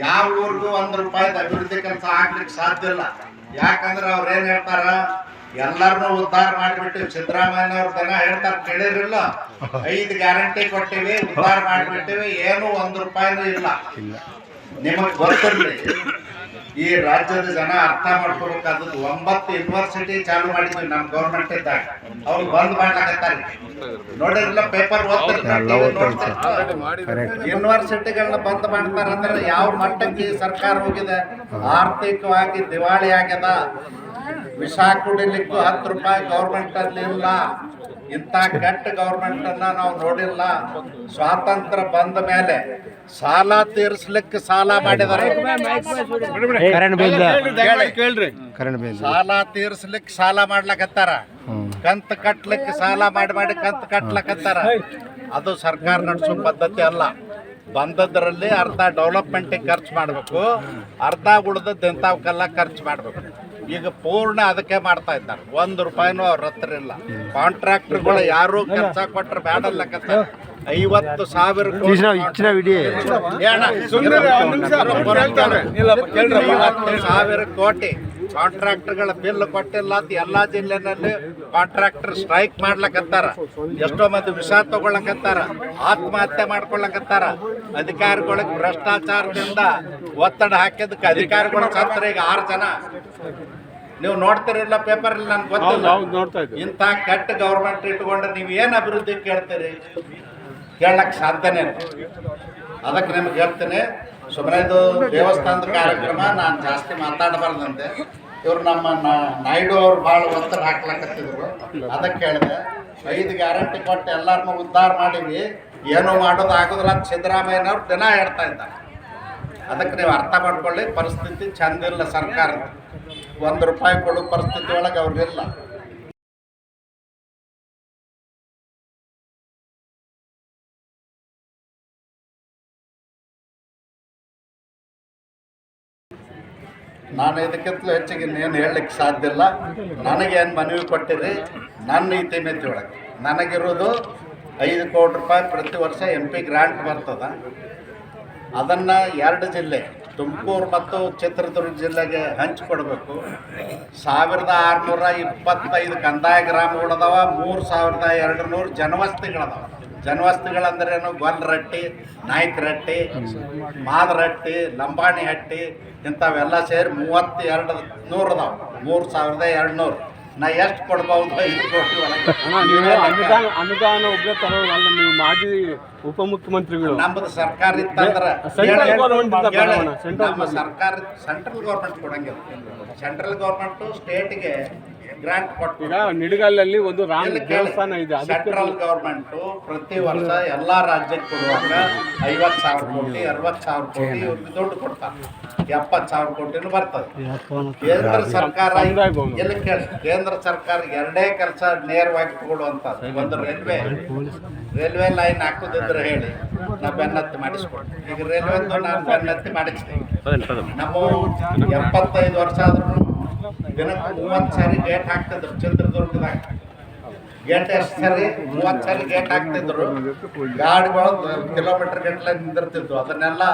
ಯಾವ ಊರಿಗೂ ಒಂದ್ ರೂಪಾಯಿ ಅಭಿವೃದ್ಧಿ ಕೆಲಸ ಆಗ್ಲಿಕ್ಕೆ ಸಾಧ್ಯ ಇಲ್ಲ. ಯಾಕಂದ್ರೆ ಅವ್ರ ಏನ್ ಹೇಳ್ತಾರ? ಎಲ್ಲರನ್ನ ಉದ್ಧಾರ ಮಾಡಿಬಿಟ್ಟು ಸಿದ್ದರಾಮಯ್ಯ ಅವ್ರ ದನ ಹೇಳ್ತಾರ ಕೇಳಿರಿಲ್ಲ ಐದು ಗ್ಯಾರಂಟಿ ಕೊಟ್ಟಿವಿ ಉದ್ಧಾರ ಮಾಡಿಬಿಟ್ಟಿವಿ ಏನು ಒಂದ್ ರೂಪಾಯಿನೂ ಇಲ್ಲ. ನಿಮಗ್ ಗೊತ್ತಿರ್ಲಿ ಈ ರಾಜ್ಯದ ಜನ ಅರ್ಥ ಮಾಡ್ಕೋಬೇಕಾದದ್ದು ಒಂಬತ್ತು ಯೂನಿವರ್ಸಿಟಿ ಚಾಲು ಮಾಡಿದ್ವಿ ನಮ್ ಗೌರ್ಮೆಂಟ್ ಇದ್ದಾಗ. ಅವ್ರು ಬಂದ್ ಮಾಡ್ಲಾಕತ್ತಾರ. ನೋಡಿರಲ್ಲ ಪೇಪರ್ ಯೂನಿವರ್ಸಿಟಿಗಳನ್ನ ಬಂದ್ ಮಾಡ್ತಾರಂದ್ರೆ ಯಾವ ಮಟ್ಟಕ್ಕೆ ಸರ್ಕಾರ ಹೋಗಿದೆ? ಆರ್ಥಿಕವಾಗಿ ದಿವಾಳಿ ಆಗ್ಯದ ವಿಷ ಕುಡಿಲಿಕ್ಕು ಹತ್ತು ರೂಪಾಯಿ ಗೌರ್ಮೆಂಟ್ ಅಲ್ಲಿ ಇಲ್ಲ. ಇಂಥ ಕೆಟ್ಟ ಗೌರ್ಮೆಂಟ್ ಅನ್ನ ನಾವು ನೋಡಿಲ್ಲ. ಸ್ವಾತಂತ್ರ್ಯ ಬಂದ ಮೇಲೆ ಸಾಲ ತೀರಿಸ್ಲಿಕ್ಕೆ ಸಾಲ ಮಾಡಿದಾರೆ ಸಾಲ ತೀರಿಸ್ಲಿಕ್ಕೆ ಸಾಲ ಮಾಡ್ಲಕತ್ತಾರ? ಕಂತ ಕಟ್ಲಿಕ್ಕೆ ಸಾಲ ಮಾಡಿ ಮಾಡಿ ಕಂತ ಕಟ್ಲಕತ್ತಾರ? ಅದು ಸರ್ಕಾರ ನಡೆಸೋ ಪದ್ಧತಿ ಅಲ್ಲ. ಬಂದದ್ರಲ್ಲಿ ಅರ್ಧ ಡೆವಲಪ್ಮೆಂಟಿಗೆ ಖರ್ಚು ಮಾಡಬೇಕು. ಅರ್ಧ ಉಳ್ದದ್ದು ಎಂಥವಕ್ಕೆಲ್ಲ ಖರ್ಚು ಮಾಡಬೇಕು. ಈಗ ಪೂರ್ಣ ಅದಕ್ಕೆ ಮಾಡ್ತಾ ಇದ್ದಾರೆ. ಒಂದು ರೂಪಾಯಿನೂ ಅವ್ರ ಹತ್ರ ಇಲ್ಲ. ಕಾಂಟ್ರಾಕ್ಟರ್ಗಳು ಯಾರು ಕೆಲಸ ಕೊಟ್ರೆ ಬ್ಯಾಡ ಐವತ್ತು ಸಾವಿರ ಸಾವಿರ ಕೋಟಿ. ಕಾಂಟ್ರಾಕ್ಟರ್ಗಳ ಬಿಲ್ ಕೊಟ್ಟಿಲ್ಲ ಅಂತ ಎಲ್ಲಾ ಜಿಲ್ಲೆನಲ್ಲಿ ಕಾಂಟ್ರಾಕ್ಟರ್ ಸ್ಟ್ರೈಕ್ ಮಾಡ್ಲಕತ್ತಾರ. ಎಷ್ಟೋ ಮಂದಿ ವಿಷ ತಗೊಳಕತ್ತಾರ ಆತ್ಮಹತ್ಯೆ ಮಾಡ್ಕೊಳಕತ್ತಾರ. ಅಧಿಕಾರಿಗಳಿಗೆ ಭ್ರಷ್ಟಾಚಾರದಿಂದ ಒತ್ತಡ ಹಾಕಿದಕ್ಕೆ ಅಧಿಕಾರಿಗಳ ಸತ್ರ ಈಗ ಆರು ಜನ. ನೀವು ನೋಡ್ತಿರಲ್ಲ ಪೇಪರ್ ನನ್ಗೆ ಗೊತ್ತಿಲ್ಲ. ಇಂಥ ಕೆಟ್ಟ ಗೌರ್ಮೆಂಟ್ ಇಟ್ಕೊಂಡು ನೀವು ಏನು ಅಭಿವೃದ್ಧಿ ಕೇಳ್ತೀರಿ? ಕೇಳಕ್ ಸಾಧ್ಯನೇ ಅದಕ್ಕೆ ನಿಮ್ಗೆ ಹೇಳ್ತೇನೆ ಸುಮ್ಮನೆ ಇದು ದೇವಸ್ಥಾನದ ಕಾರ್ಯಕ್ರಮ ನಾನು ಜಾಸ್ತಿ ಮಾತಾಡಬಾರ್ದಂತೆ. ಇವ್ರು ನಮ್ಮ ನಾಯ್ಡು ಅವ್ರು ಭಾಳ ಒತ್ತಡ ಹಾಕ್ಲಕತ್ತಿದ್ರು. ಅದಕ್ಕೆ ಹೇಳಿದೆ ಐದು ಗ್ಯಾರಂಟಿ ಕೊಟ್ಟು ಎಲ್ಲರನ್ನೂ ಉದ್ಧಾರ ಮಾಡೀವಿ. ಏನೂ ಮಾಡೋದು ಆಗೋದಿಲ್ಲ ಅಂತ ಸಿದ್ದರಾಮಯ್ಯನವ್ರು ದಿನ ಹೇಳ್ತಾ ಇದ್ದಾರೆ. ಅದಕ್ಕೆ ನೀವು ಅರ್ಥ ಮಾಡ್ಕೊಳ್ಳಿ ಪರಿಸ್ಥಿತಿ ಚಂದಿಲ್ಲ ಸರ್ಕಾರದ. ಒಂದು ರೂಪಾಯಿ ಕೊಡೋ ಪರಿಸ್ಥಿತಿ ಒಳಗೆ ಅವ್ರಿಗಿಲ್ಲ. ನಾನು ಇದಕ್ಕಿಂತಲೂ ಹೆಚ್ಚಿಗೆ ಇನ್ನೇನು ಹೇಳಲಿಕ್ಕೆ ಸಾಧ್ಯ ಇಲ್ಲ. ನನಗೇನು ಮನವಿ ಕೊಟ್ಟಿರಿ ನನ್ನ ಇತಿಮಿತಿ ಒಳಗೆ. ನನಗಿರೋದು ಐದು ಕೋಟಿ ರೂಪಾಯಿ ಪ್ರತಿ ವರ್ಷ ಎಂ ಪಿ ಗ್ರಾಂಟ್ ಬರ್ತದ. ಅದನ್ನು ಎರಡು ಜಿಲ್ಲೆ ತುಮಕೂರು ಮತ್ತು ಚಿತ್ರದುರ್ಗ ಜಿಲ್ಲೆಗೆ ಹಂಚಿಕೊಡ್ಬೇಕು ಸಾವಿರದ ಆರುನೂರ ಇಪ್ಪತ್ತೈದು ಕಂದಾಯ ಗ್ರಾಮಗಳದಾವ, ಮೂರು ಸಾವಿರದ ಎರಡು ನೂರು ಜನವಸತಿಗಳದಾವ. ಜನವಸತಿಗಳಂದ್ರೇನು ಗೊಲ್ರಟ್ಟಿ ನಾಯ್ಕರಟ್ಟಿ ಮಾದರಟ್ಟಿ ಲಂಬಾಣಿ ಹಟ್ಟಿ ಇಂಥವೆಲ್ಲ ಸೇರಿ ಮೂವತ್ತೆರಡು ನೂರು ಅದಾವ ಮೂರು ಸಾವಿರದ ಎರಡು ನೂರು ನಾ ಎಷ್ಟು ಕೊಡ್ಬಹುದು ಅನುದಾನ ಅನುದಾನ ಒಬ್ಬರೇ ತರೋದಲ್ಲ ನೀವು ಮಾಜಿ ಉಪಮುಖ್ಯಮಂತ್ರಿಗಳು. ನಮ್ಮದು ಸರ್ಕಾರ ಇತ್ತಂದ್ರ ನಮ್ಮ ಸರ್ಕಾರ ಸೆಂಟ್ರಲ್ ಗೌರ್ಮೆಂಟ್ ಕೊಡಂಗಿಲ್ಲ. ಸೆಂಟ್ರಲ್ ಗೌರ್ಮೆಂಟ್ ಸ್ಟೇಟ್ಗೆ ಗ್ರಾಂಟ್ ಕೊಟ್ಟು ಈಗ ನಿಡಗಲ್ಲಲ್ಲಿ ಒಂದು ರಾಮ ದೇವಸ್ಥಾನ ಇದೆ. ಅದಕ್ಕೆ ಸೆಂಟ್ರಲ್ ಗೌರ್ಮೆಂಟ್ ಪ್ರತಿ ವರ್ಷ ಎಲ್ಲಾ ರಾಜ್ಯಕ್ಕೆ ಕೊಡುವಾಗ ಐವತ್ತು ಸಾವಿರ ಕೋಟಿ ಅರವತ್ತು ಸಾವಿರ ಕೋಟಿ ಇವ್ರಿಗೆ ದುಡ್ಡು ಕೊಡ್ತಾರೆ. ಎಪ್ಪತ್ತು ಸಾವಿರ ಕೋಟಿನೂ ಬರ್ತದೆ. ಕೇಂದ್ರ ಸರ್ಕಾರ. ಎಲ್ಲಿ ಕೇಳಿ. ಕೇಂದ್ರ ಸರ್ಕಾರ ಎರಡೇ ಕೆಲಸ ನೇರವಾಗಿ ತಗೊಳ್ಳುವಂಥದ್ದು ಒಂದು ರೈಲ್ವೆ. ರೈಲ್ವೆ ಲೈನ್ ಹಾಕೋದಿದ್ರೆ ಹೇಳಿ ನಾ ಬೆನ್ನತ್ತಿ ಮಾಡಿಸ್ಕೊಡ್ತೀನಿ ಈಗ ರೈಲ್ವೆ ನಾನು ಬೆನ್ನತ್ತಿ ಮಾಡಿಸ್ತೀನಿ. ನಮ್ಮ ಎಪ್ಪತ್ತೈದು ವರ್ಷ ಆದ್ರೂ ದಿನಕ್ಕೆ ಮೂವತ್ತು ಸಾರಿ ಗೇಟ್ ಹಾಕ್ತಿದ್ರು ಚಿತ್ರದುರ್ಗದಾಗ ಗೇಟ್ ಎಷ್ಟು ಸಾರಿ? ಮೂವತ್ತು ಸಾರಿ ಗೇಟ್ ಹಾಕ್ತಿದ್ರು. ಗಾಡಿಗಳು ಕಿಲೋಮೀಟರ್ ಗಟ್ಟಲೆ ನಿಂದಿರ್ತಿದ್ವು. ಅದನ್ನೆಲ್ಲ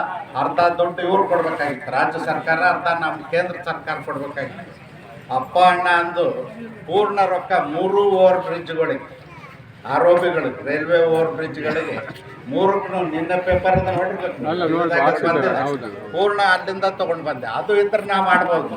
ಅರ್ಧ ದುಡ್ಡು ಇವ್ರು ಕೊಡ್ಬೇಕಾಗಿತ್ತು. ರಾಜ್ಯ ಸರ್ಕಾರ ಅರ್ಧ ನಮ್ಮ ಕೇಂದ್ರ ಸರ್ಕಾರ ಕೊಡ್ಬೇಕಾಗಿತ್ತು. ಅಪ್ಪ ಅಣ್ಣ ಅಂದು ಪೂರ್ಣ ರೊಕ್ಕ ಮೂರು ಓವರ್ ಬ್ರಿಡ್ಜ್ಗಳಿಗೆ ಆರೋಪಿಗಳಿಗೆ ರೈಲ್ವೆ ಓವರ್ ಬ್ರಿಡ್ಜ್ಗಳಿಗೆ ಮೂರಕ್ಕೂ ನಿನ್ನ ಪೇಪರ್ ಇಂದ ಅಲ್ಲ, ನೋಡಿ, ಇದಾಗ ಹೌದು. ಪೂರ್ಣ ಅಲ್ಲಿಂದ ತಗೊಂಡು ಬಂದೆ. ಅದು ಇದ್ರೆ ನಾ ಮಾಡ್ಬೋದು.